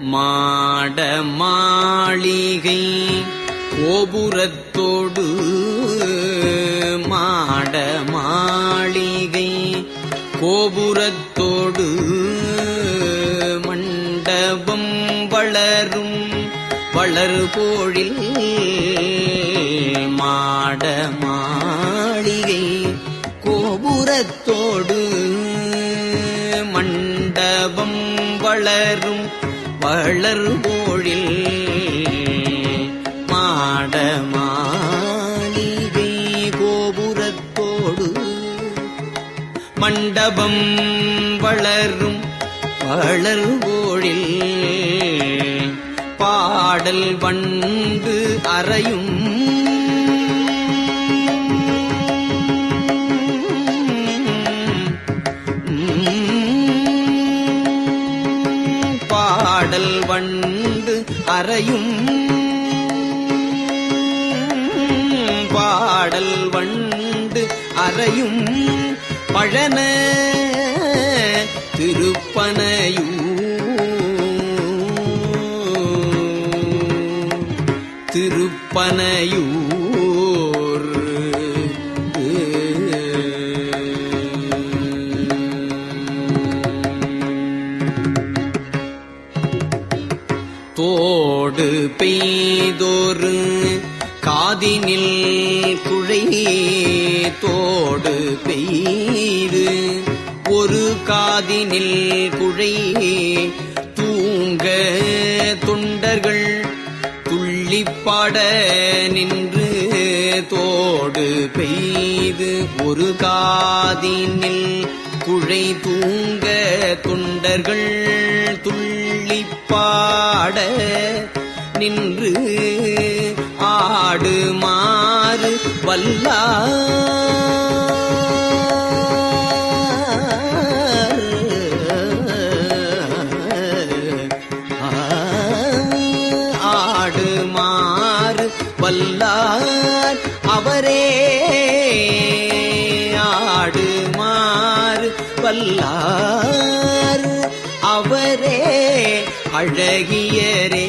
மாட மாளிகை கோபுரத்தோடு மாட மாளிகை கோபுரத்தோடு மண்டபம் வளரும் வளர்போழில் மாட மாளிகை கோபுரத்தோடு மண்டபம் வளரும் வளர்போழில் மாட மாளிகை கோபுரத்தோடு மண்டபம் வளரும் வளர்வோழில் பாடல் வண்டு அறையும் பாடல் வண்டு அறையும் பாடல் வண்டு அறையும் பழன திருப்பனையும் திருப்பனையூர். தோடு பெய்தொரு காதினில் குழை தோடு பெய்து ஒரு காதினில் குழை தூங்க தொண்டர்கள் துள்ளிப்பாட நின்று தோடு பெய்து ஒரு காதினில் குழை தூங்க தொண்டர்கள் பாட நின்று ஆடுமாறு வல்லா ஆடுமாறு ஆடு வல்லார் அவரே. ஆடுமாறு வல்லார். அவரே அழகியரே.